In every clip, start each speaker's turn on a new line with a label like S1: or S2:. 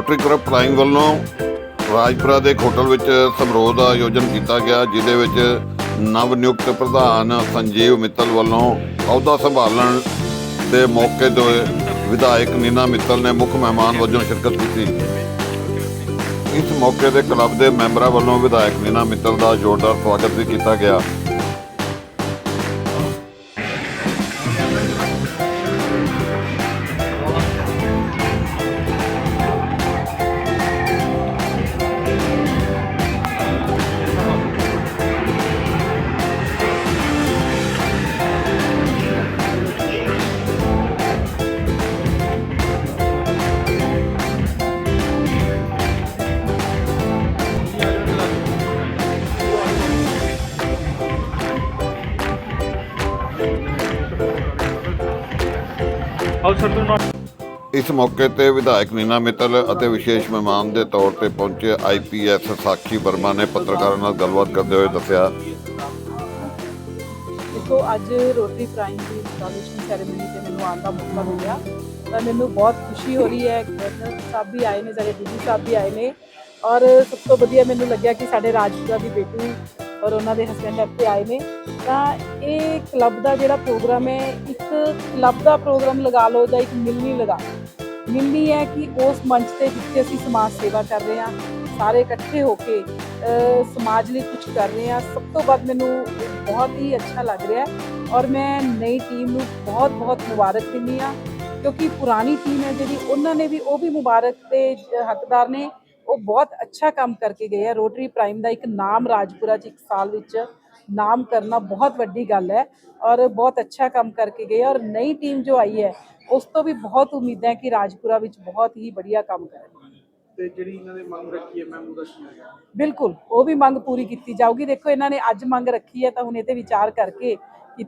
S1: Rotary club flying ਵੱਲੋਂ ਰਾਜਪੁਰਾ ਦੇ hotel ਵਿੱਚ ਸਮਾਰੋਹ ਦਾ ਆਯੋਜਨ ਕੀਤਾ ਗਿਆ, ਜਿਹਦੇ ਵਿੱਚ ਨਵ ਨਿਯੁਕਤ ਪ੍ਰਧਾਨ ਸੰਜੀਵ ਮਿੱਤਲ ਵੱਲੋਂ ਅਹੁਦਾ ਸੰਭਾਲਣ ਦੇ ਮੌਕੇ ਤੇ ਵਿਧਾਇਕ ਨੀਨਾ ਮਿੱਤਲ ਨੇ ਮੁੱਖ ਮਹਿਮਾਨ ਵਜੋਂ ਸ਼ਿਰਕਤ ਕੀਤੀ। ਇਸ ਮੌਕੇ ਤੇ ਕਲੱਬ ਦੇ ਮੈਂਬਰਾਂ ਵੱਲੋਂ ਵਿਧਾਇਕ ਨੀਨਾ ਮਿੱਤਲ ਦਾ ਜ਼ੋਰਦਾਰ ਸਵਾਗਤ ਵੀ ਕੀਤਾ ਗਿਆ।
S2: ਆਓ ਸਰ ਤੋਂ
S1: ਇਸ ਮੌਕੇ ਤੇ ਵਿਧਾਇਕ ਨੀਨਾ ਮਿੱਤਲ ਅਤੇ ਵਿਸ਼ੇਸ਼ ਮਹਿਮਾਨ ਦੇ ਤੌਰ ਤੇ ਪਹੁੰਚੇ ਆਈਪੀਐਸ ਸਾਖੀ ਵਰਮਾ ਨੇ ਪੱਤਰਕਾਰਾਂ ਨਾਲ ਗੱਲਬਾਤ ਕਰਦੇ ਹੋਏ ਦੱਸਿਆ।
S3: ਦੇਖੋ ਅੱਜ ਰੋਟਰੀ ਪ੍ਰਾਈਮ ਦੀ ਇੰਸਟਾਲੇਸ਼ਨ ਸੈਰੇਮਨੀ ਤੇ ਮੈਨੂੰ ਆਉਣ ਦਾ ਮੌਕਾ ਮਿਲਿਆ। ਤਾਂ ਮੈਨੂੰ ਬਹੁਤ ਖੁਸ਼ੀ ਹੋ ਰਹੀ ਹੈ ਗਵਰਨਰ ਸਾਹਿਬ ਵੀ ਆਏ ਨੇ ਸਾਡੇ ਡੀਜੀ ਸਾਹਿਬ ਵੀ ਆਏ ਨੇ। ਔਰ ਸਭ ਤੋਂ ਵਧੀਆ ਮੈਨੂੰ ਲੱਗਿਆ ਕਿ ਸਾਡੇ ਰਾਜਪੁਰਾ ਦੀ ਬੇਟੀ ਔਰ ਉਹਨਾਂ ਦੇ ਹਸਬੰਡ ਇੱਥੇ ਆਏ ਨੇ। ਤਾਂ ਇਹ ਕਲੱਬ ਦਾ ਜਿਹੜਾ ਪ੍ਰੋਗਰਾਮ ਹੈ, ਇੱਕ ਕਲੱਬ ਦਾ ਪ੍ਰੋਗਰਾਮ ਲਗਾ ਲਓ ਜਾਂ ਇੱਕ ਮਿਲਣੀ ਲਗਾ ਲਓ। ਮਿਲਣੀ ਹੈ ਕਿ ਉਸ ਮੰਚ ਤੇ ਜਿੱਥੇ ਅਸੀਂ ਸਮਾਜ ਸੇਵਾ ਕਰ ਰਹੇ ਹਾਂ, ਸਾਰੇ ਇਕੱਠੇ ਹੋ ਕੇ ਸਮਾਜ ਲਈ ਕੁਝ ਕਰ ਰਹੇ ਹਾਂ। ਸਭ ਤੋਂ ਵੱਧ ਮੈਨੂੰ ਬਹੁਤ ਹੀ ਅੱਛਾ ਲੱਗ ਰਿਹਾ ਔਰ ਮੈਂ ਨਈ ਟੀਮ ਨੂੰ ਬਹੁਤ ਬਹੁਤ ਮੁਬਾਰਕ ਦਿੰਦੀ ਹਾਂ, ਕਿਉਂਕਿ ਪੁਰਾਣੀ ਟੀਮ ਹੈ ਜਿਹੜੀ, ਉਹਨਾਂ ਨੇ ਵੀ ਉਹ ਵੀ ਮੁਬਾਰਕ ਦੇ ਹੱਕਦਾਰ ਨੇ। ਉਹ ਬਹੁਤ ਅੱਛਾ ਕੰਮ ਕਰਕੇ ਗਏ ਆ। ਰੋਟਰੀ ਪ੍ਰਾਈਮ ਦਾ ਇੱਕ ਨਾਮ ਰਾਜਪੁਰਾ ਚ ਇੱਕ ਸਾਲ ਵਿੱਚ ਨਾਮ ਕਰਨਾ ਬਹੁਤ ਵੱਡੀ ਗੱਲ ਹੈ ਔਰ ਬਹੁਤ ਅੱਛਾ ਕੰਮ ਕਰਕੇ ਗਏ ਔਰ ਨਈ ਟੀਮ ਜੋ ਆਈ ਹੈ, ਉਸ ਤੋਂ ਵੀ ਬਹੁਤ ਉਮੀਦਾਂ ਹੈ ਕਿ ਰਾਜਪੁਰਾ ਵਿੱਚ ਬਹੁਤ ਹੀ ਵਧੀਆ ਕੰਮ ਕਰਨਗੇ
S2: ਤੇ ਜਿਹੜੀ ਇਹਨਾਂ ਨੇ ਮੰਗ ਰੱਖੀ ਹੈ ਮੈਂ ਉਹਦਾ ਕੀ ਹੈ
S3: ਬਿਲਕੁਲ ਉਹ ਵੀ ਮੰਗ ਪੂਰੀ ਕੀਤੀ ਜਾਊਗੀ। ਦੇਖੋ ਇਹਨਾਂ ਨੇ ਅੱਜ ਮੰਗ ਰੱਖੀ ਹੈ ਤਾਂ ਹੁਣ ਇਹ ਤੇ ਵਿਚਾਰ ਕਰਕੇ ਕਿ,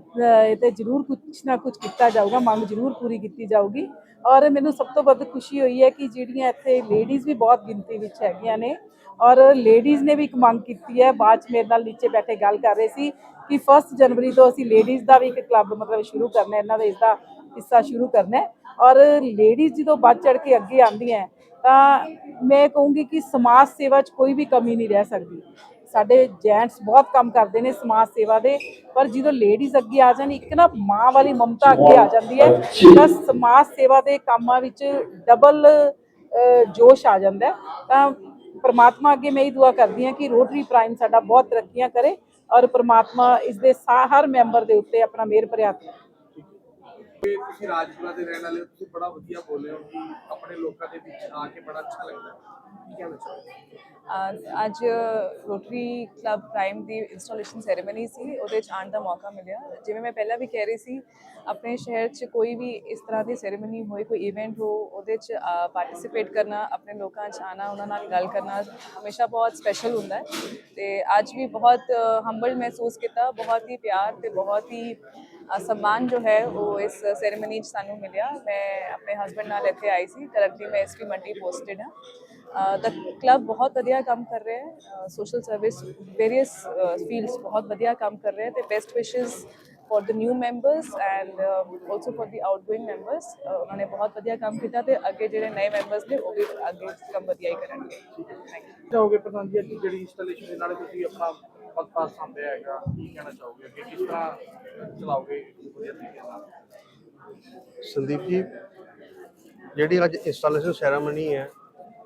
S3: ਇਹ ਤੇ ਜ਼ਰੂਰ ਕੁਝ ਨਾ ਕੁਝ ਕੀਤਾ ਜਾਊਗਾ ਮੰਗ ਜ਼ਰੂਰ ਪੂਰੀ ਕੀਤੀ ਜਾਊਗੀ। ਔਰ ਮੈਨੂੰ ਸਭ ਤੋਂ ਵੱਧ ਖੁਸ਼ੀ ਹੋਈ ਹੈ ਕਿ ਜਿਹੜੀਆਂ ਇੱਥੇ ਲੇਡੀਜ਼ ਵੀ ਬਹੁਤ ਗਿਣਤੀ ਵਿੱਚ ਹੈਗੀਆਂ ਨੇ ਔਰ ਲੇਡੀਜ਼ ਨੇ ਵੀ ਇੱਕ ਮੰਗ ਕੀਤੀ ਹੈ। ਬਾਅਦ 'ਚ ਮੇਰੇ ਨਾਲ ਨੀਚੇ ਬੈਠੇ ਗੱਲ ਕਰ ਰਹੇ ਸੀ ਕਿ 1 ਜਨਵਰੀ ਤੋਂ ਅਸੀਂ ਲੇਡੀਜ਼ ਦਾ ਵੀ ਇੱਕ ਕਲੱਬ ਮਤਲਬ ਸ਼ੁਰੂ ਕਰਨਾ ਇਹਨਾਂ ਦਾ ਇਸ ਦਾ ਹਿੱਸਾ ਸ਼ੁਰੂ ਕਰਨਾ ਹੈ। ਔਰ ਲੇਡੀਜ਼ ਜਦੋਂ ਵੱਧ ਚੜ ਕੇ ਅੱਗੇ ਆਉਂਦੀਆਂ ਤਾਂ ਮੈਂ ਕਹੂੰਗੀ ਕਿ ਸਮਾਜ ਸੇਵਾ 'ਚ ਕੋਈ ਵੀ ਕਮੀ ਨਹੀਂ ਰਹਿ ਸਕਦੀ। ਸਾਡੇ ਜੈਂਟਸ ਬਹੁਤ ਕੰਮ ਕਰਦੇ ਨੇ ਸਮਾਜ ਸੇਵਾ ਦੇ, ਪਰ ਜਦੋਂ ਲੇਡੀਜ਼ ਅੱਗੇ ਆ ਜਾਣ, ਇੱਕ ਨਾ ਮਾਂ ਵਾਲੀ ਮਮਤਾ ਅੱਗੇ ਆ ਜਾਂਦੀ ਹੈ, ਤਾਂ ਸਮਾਜ ਸੇਵਾ ਦੇ ਕੰਮਾਂ ਵਿੱਚ ਡਬਲ ਜੋਸ਼ ਆ ਜਾਂਦਾ ਤਾਂ ਪਰਮਾਤਮਾ ਅੱਗੇ ਮੈਂ ਇਹ ਦੁਆ ਕਰਦੀ ਹਾਂ ਕਿ ਰੋਟਰੀ ਪ੍ਰਾਈਮ ਸਾਡਾ ਬਹੁਤ ਤਰੱਕੀਆਂ ਕਰੇ ਔਰ ਪਰਮਾਤਮਾ ਇਸ ਦੇ ਸਾ- ਹਰ ਮੈਂਬਰ ਦੇ ਉੱਤੇ ਆਪਣਾ ਮਿਹਰ ਭਰਿਆ ਹੱਥ
S2: ਤੁਸੀਂ ਰਾਜਪੁਰਾ ਦੇ ਰਹਿਣ ਵਾਲੇ ਹੋ, ਤੁਸੀਂ ਬੜਾ ਵਧੀਆ ਬੋਲੇ ਹੋ ਕਿ ਆਪਣੇ ਲੋਕਾਂ ਦੇ ਵਿੱਚ ਆ ਕੇ ਬੜਾ ਅੱਛਾ ਲੱਗਦਾ। ਕੀ ਕਹਿਣਾ ਚਾਹੋਗੇ?
S4: ਅੱਜ ਰੋਟਰੀ ਕਲੱਬ ਪ੍ਰਾਈਮ ਦੀ ਇੰਸਟਾਲੇਸ਼ਨ ਸੈਰੇਮਨੀ ਸੀ, ਉਹਦੇ ਚ ਆਉਣ ਦਾ ਮੌਕਾ ਮਿਲਿਆ। ਜਿਵੇਂ ਮੈਂ ਪਹਿਲਾਂ ਵੀ ਕਹਿ ਰਹੀ ਸੀ, ਆਪਣੇ ਸ਼ਹਿਰ 'ਚ ਕੋਈ ਵੀ ਇਸ ਤਰ੍ਹਾਂ ਦੀ ਸੈਰੇਮਨੀ ਹੋਏ, ਕੋਈ ਇਵੈਂਟ ਹੋ, ਉਹਦੇ 'ਚ ਪਾਰਟਿਸਿਪੇਟ ਕਰਨਾ, ਆਪਣੇ ਲੋਕਾਂ 'ਚ ਆਣਾ ਉਹਨਾਂ ਨਾਲ ਗੱਲ ਕਰਨਾ ਹਮੇਸ਼ਾ ਬਹੁਤ ਸਪੈਸ਼ਲ ਹੁੰਦਾ ਹੈ। ਤੇ ਅੱਜ ਵੀ ਬਹੁਤ ਹੰਬਲ ਮਹਿਸੂਸ ਕੀਤਾ, ਬਹੁਤ ਹੀ ਪਿਆਰ ਤੇ ਬਹੁਤ ਹੀ ਸਨਮਾਨ ਜੋ ਹੈ ਉਹ ਇਸ ਸੈਰੇਮਨੀ 'ਚ ਸਾਨੂੰ ਮਿਲਿਆ। ਮੈਂ ਆਪਣੇ ਹਸਬੰਡ ਨਾਲ ਇੱਥੇ ਆਈ ਸੀ। ਕਰੰਟਲੀ ਮੈਂ ਐਸਟੀ ਮੰਡੀ ਪੋਸਟਡ ਹਾਂ। ਦ ਕਲੱਬ ਬਹੁਤ ਵਧੀਆ ਕੰਮ ਕਰ ਰਿਹਾ ਹੈ। ਸੋਸ਼ਲ ਸਰਵਿਸ ਵੇਰੀਅਸ ਫੀਲਡਸ ਬਹੁਤ ਵਧੀਆ ਕੰਮ ਕਰ ਰਿਹਾ ਹੈ ਤੇ ਬੈਸਟ ਵਿਸ਼ੇਸ for the new members and uh, also for the outgoing members ਉਹਨਾਂ ਨੇ ਬਹੁਤ ਵਧੀਆ ਕੰਮ ਕੀਤਾ ਤੇ ਅੱਗੇ ਜਿਹੜੇ ਨਏ ਮੈਂਬਰਸ ਨੇ ਉਹ ਵੀ ਅੱਗੇ ਕੰਮ ਵਧੀਆ ਹੀ ਕਰਨਗੇ। ਥੈਂਕ ਯੂ
S2: ਚਾਹੋਗੇ ਪ੍ਰਧਾਨ ਜੀ ਅੱਜ ਜਿਹੜੀ ਇੰਸਟਾਲੇਸ਼ਨ ਦੇ ਨਾਲ ਤੁਸੀਂ ਆਪਣਾ ਪੱਕਾ ਸੰਭਿਆ ਹੈਗਾ ਕੀ ਕਹਿਣਾ ਚਾਹੋਗੇ? ਕਿ ਕਿਸ ਤਰ੍ਹਾਂ ਚਲਾਓਗੇ? ਵਧੀਆ ਤਰੀਕੇ ਨਾਲ
S5: ਸੰਦੀਪ ਜੀ, ਜਿਹੜੀ ਅੱਜ ਇੰਸਟਾਲੇਸ਼ਨ ਸੈਰਾਮਨੀ ਹੈ,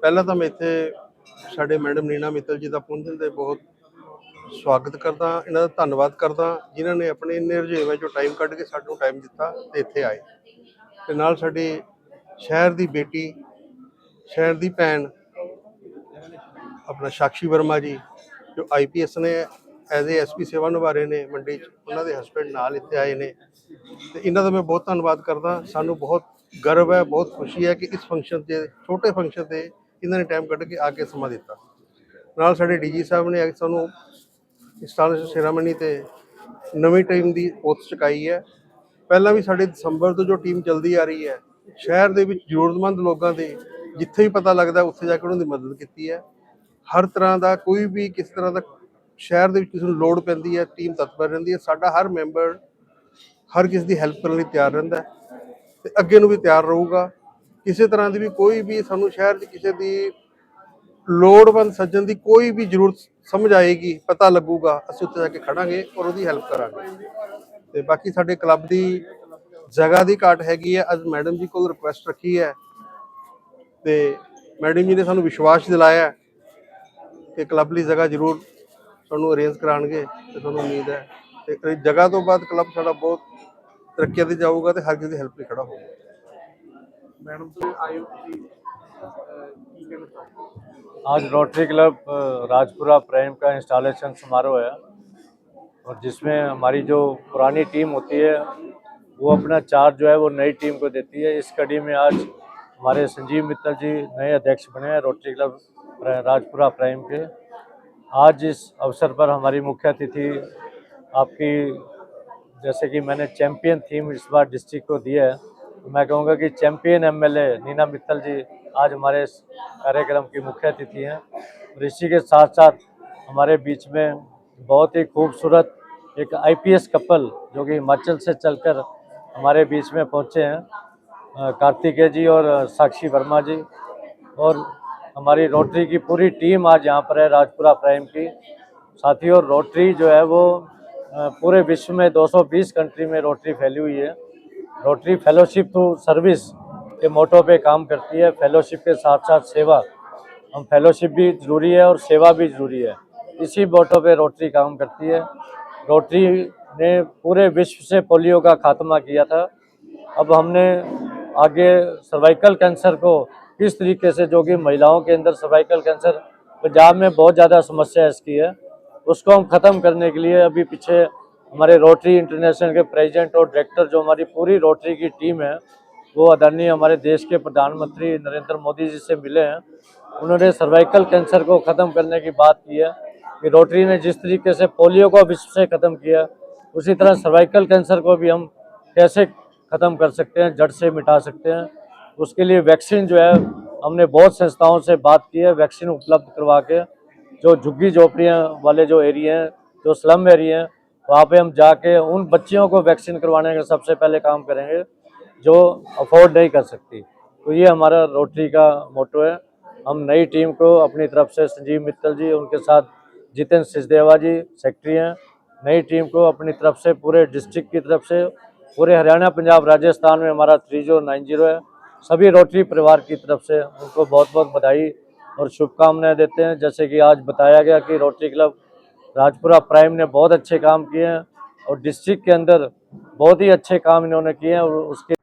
S5: ਪਹਿਲਾਂ ਤਾਂ ਮੈਂ ਇੱਥੇ ਸਾਡੇ ਮੈਡਮ ਨੀਨਾ ਮਿੱਤਲ ਜੀ ਦਾ ਪਹੁੰਚਣ ਦੇ ਬਹੁਤ ਸਵਾਗਤ ਕਰਦਾ, ਇਹਨਾਂ ਦਾ ਧੰਨਵਾਦ ਕਰਦਾ, ਜਿਨ੍ਹਾਂ ਨੇ ਆਪਣੇ ਇੰਨੇ ਰੁਝੇਵੇਂ ਵਿੱਚੋਂ ਟਾਈਮ ਕੱਢ ਕੇ ਸਾਨੂੰ ਟਾਈਮ ਦਿੱਤਾ ਤੇ ਇੱਥੇ ਆਏ। ਤੇ ਨਾਲ ਸਾਡੇ ਸ਼ਹਿਰ ਦੀ ਬੇਟੀ, ਸ਼ਹਿਰ ਦੀ ਭੈਣ, ਆਪਣਾ ਸਾਕਸ਼ੀ ਵਰਮਾ ਜੀ, ਜੋ ਆਈਪੀਐਸ ਨੇ ਐਜ਼ ਏ ਐਸਪੀ ਸੇਵਾ ਨਿਭਾ ਰਹੇ ਨੇ ਮੰਡੀ 'ਚ, ਉਹਨਾਂ ਦੇ ਹਸਬੰਡ ਨਾਲ ਇੱਥੇ ਆਏ ਨੇ। ਤੇ ਇਹਨਾਂ ਦਾ ਮੈਂ ਬਹੁਤ ਧੰਨਵਾਦ ਕਰਦਾ। ਸਾਨੂੰ ਬਹੁਤ ਗਰਵ ਹੈ, ਬਹੁਤ ਖੁਸ਼ੀ ਹੈ ਕਿ ਇਸ ਫੰਕਸ਼ਨ ਤੇ, ਛੋਟੇ ਫੰਕਸ਼ਨ ਤੇ ਇਹਨਾਂ ਨੇ ਟਾਈਮ ਕੱਢ ਕੇ ਆ ਕੇ ਸਮਾਂ ਦਿੱਤਾ। ਨਾਲ ਸਾਡੇ ਡੀਜੀ ਸਾਹਿਬ ਨੇ ਸਾਨੂੰ ਇੰਸਟਾਲੇਸ਼ਨ ਸੈਰਾਮਨੀ ਤੇ ਨਵੀਂ ਟੀਮ ਦੀ ਪੋਸਟ ਚੁਕਾਈ ਹੈ। ਪਹਿਲਾਂ ਵੀ ਸਾਡੇ ਦਸੰਬਰ ਤੋਂ ਜੋ ਟੀਮ ਚੱਲਦੀ ਆ ਰਹੀ ਹੈ, ਸ਼ਹਿਰ ਦੇ ਵਿੱਚ ਜ਼ਰੂਰਤਮੰਦ ਲੋਕਾਂ ਦੇ ਜਿੱਥੇ ਵੀ ਪਤਾ ਲੱਗਦਾ, ਉੱਥੇ ਜਾ ਕੇ ਉਹਨਾਂ ਦੀ ਮਦਦ ਕੀਤੀ ਹੈ। ਹਰ ਤਰ੍ਹਾਂ ਦਾ ਕੋਈ ਵੀ ਕਿਸ ਤਰ੍ਹਾਂ ਦਾ ਸ਼ਹਿਰ ਦੇ ਵਿੱਚ ਕਿਸੇ ਨੂੰ ਲੋੜ ਪੈਂਦੀ ਹੈ, ਟੀਮ ਤਤਪਰ ਰਹਿੰਦੀ ਹੈ, ਸਾਡਾ ਹਰ ਮੈਂਬਰ ਹਰ ਕਿਸ ਦੀ ਹੈਲਪ ਕਰਨ ਲਈ ਤਿਆਰ ਰਹਿੰਦਾ ਹੈ ਤੇ ਅੱਗੇ ਨੂੰ ਵੀ ਤਿਆਰ ਰਹੂਗਾ। ਕਿਸੇ ਤਰ੍ਹਾਂ ਦੀ ਵੀ ਕੋਈ ਵੀ ਸਾਨੂੰ ਸ਼ਹਿਰ 'ਚ ਕਿਸੇ ਦੀ ਲੋੜਵੰਦ ਸੱਜਣ ਦੀ ਕੋਈ ਵੀ ਜ਼ਰੂਰਤ ਸਮਝ ਆਏਗੀ, ਪਤਾ ਲੱਗੂਗਾ, ਅਸੀਂ ਉੱਥੇ ਜਾ ਕੇ ਖੜਾਂਗੇ ਔਰ ਉਹਦੀ ਹੈਲਪ ਕਰਾਂਗੇ। ਤੇ ਬਾਕੀ ਸਾਡੇ ਕਲੱਬ ਦੀ ਜਗ੍ਹਾ ਦੀ ਘਾਟ ਹੈਗੀ ਹੈ, ਅੱਜ ਮੈਡਮ ਜੀ ਕੋਲ ਰਿਕੁਐਸਟ ਰੱਖੀ ਹੈ ਤੇ ਮੈਡਮ ਜੀ ਨੇ ਸਾਨੂੰ ਵਿਸ਼ਵਾਸ ਦਿਲਾਇਆ ਕਿ ਕਲੱਬ ਲਈ ਜਗ੍ਹਾ ਜ਼ਰੂਰ ਸਾਨੂੰ ਅਰੇਂਜ ਕਰਾਣਗੇ ਤੇ ਤੁਹਾਨੂੰ ਉਮੀਦ ਹੈ ਤੇ ਇਹ ਜਗ੍ਹਾ ਤੋਂ ਬਾਅਦ ਕਲੱਬ ਸਾਡਾ ਬਹੁਤ ਤਰੱਕੀਆਂ ਤੇ ਜਾਊਗਾ ਤੇ ਹਰ ਕਿਸੇ ਦੀ ਹੈਲਪ ਲਈ ਖੜਾ ਹੋਊਗਾ
S2: ਮੈਡਮ ਤੁਸੀਂ ਆਏ ਹੋ ਤੁਸੀਂ ਅਹ, ਕੀ ਕਹਿਣਾ ਚਾਹੋਗੇ
S6: आज रोटरी क्लब अ, राजपुरा प्राइम का इंस्टॉलेशन समारोह है और जिसमें हमारी जो पुरानी टीम होती है वो अपना चार्ज जो है वो नई टीम को देती है इस कड़ी में आज हमारे संजीव मित्तल जी नए अध्यक्ष बने हैं रोटरी क्लब प्रा- राजपुरा प्राइम के आज इस अवसर पर हमारी मुख्य अतिथि आपकी, जैसे कि मैंने चैंपियन थीम इस बार डिस्ट्रिक्ट को दिया है तो मैं कहूँगा कि चैंपियन एमएलए नीना मित्तल जी आज हमारे इस कार्यक्रम की मुख्य अतिथि हैं। और इसी के साथ साथ हमारे बीच में बहुत ही खूबसूरत एक आईपीएस कपल जो कि हिमाचल से चलकर हमारे बीच में पहुँचे हैं कार्तिकेय जी और साक्षी वर्मा जी। और हमारी रोटरी की पूरी टीम आज यहाँ पर है, राजपुरा प्राइम की। साथियों, रोटरी जो है वो पूरे विश्व में 220 कंट्री में रोटरी फैली हुई है। रोटरी फेलोशिप टू सर्विस के मोटो पे काम करती है। फेलोशिप के साथ साथ सेवा। हम फेलोशिप भी ज़रूरी है और सेवा भी ज़रूरी है। इसी मोटो पे रोटरी काम करती है। रोटरी ने पूरे विश्व से पोलियो का खात्मा किया था। अब हमने आगे सर्वाइकल कैंसर को किस तरीके से जो कि महिलाओं के अंदर सर्वाइकल कैंसर पंजाब में बहुत ज़्यादा समस्या इसकी है। उसको हम ख़त्म करने के लिए अभी पीछे हमारे रोटरी इंटरनेशनल के प्रेसिडेंट और डायरेक्टर जो हमारी पूरी रोटरी की टीम है, वो आदरणीय हमारे देश के प्रधानमंत्री नरेंद्र मोदी जी से मिले हैं। उन्होंने सर्वाइकल कैंसर को ख़त्म करने की बात की है कि रोटरी ने जिस तरीके से पोलियो को विश्व से ख़त्म किया, उसी तरह सर्वाइकल कैंसर को भी हम कैसे ख़त्म कर सकते हैं, जड़ से मिटा सकते हैं। उसके लिए वैक्सीन जो है, हमने बहुत संस्थाओं से बात की है, वैक्सीन उपलब्ध करवा के जो झुग्गी झोपड़ियाँ वाले जो एरिया हैं, जो स्लम एरिया हैं, वहाँ पे हम जाके उन बच्चियों को वैक्सीन करवाने का सबसे पहले काम करेंगे, जो अफोर्ड नहीं कर सकती। तो ये हमारा रोटरी का मोटो है। हम नई टीम को अपनी तरफ़ से संजीव मित्तल जी, उनके साथ जितेंद्र सिसदेवा जी, सेक्रेटरी हैं, नई टीम को अपनी तरफ़ से पूरे डिस्ट्रिक्ट की तरफ़ से, पूरे हरियाणा, पंजाब, राजस्थान में हमारा थ्री ज़ीरो नाइन ज़ीरो है। सभी रोटरी परिवार की तरफ़ से उनको बहुत बहुत बधाई और शुभकामनाएँ देते हैं। जैसे कि आज बताया गया कि रोटरी क्लब राजपुरा प्राइम ने बहुत अच्छे काम किए हैं और डिस्ट्रिक्ट के अंदर बहुत ही अच्छे काम इन्होंने किए हैं और उसके